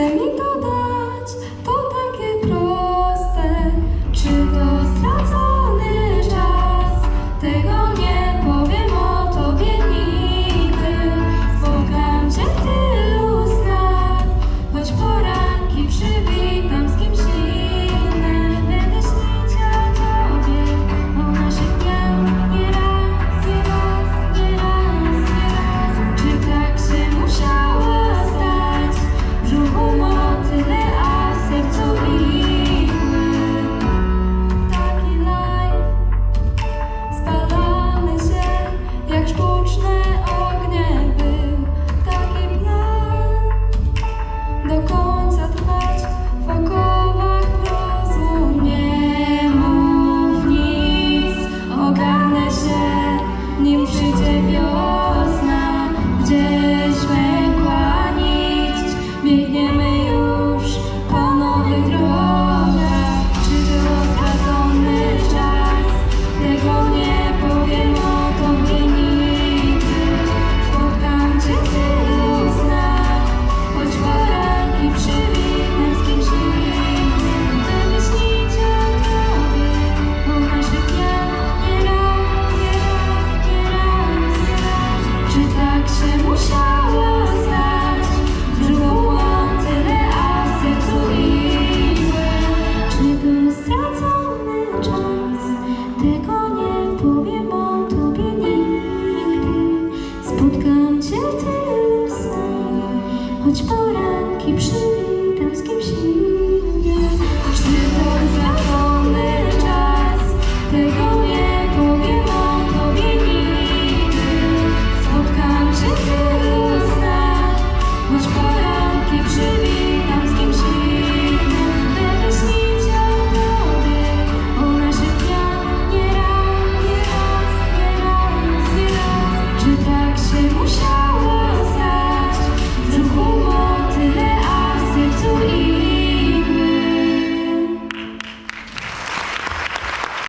Cenita przyjdzie wiosna, gdzie Choć poranki przywitam z kimś innym.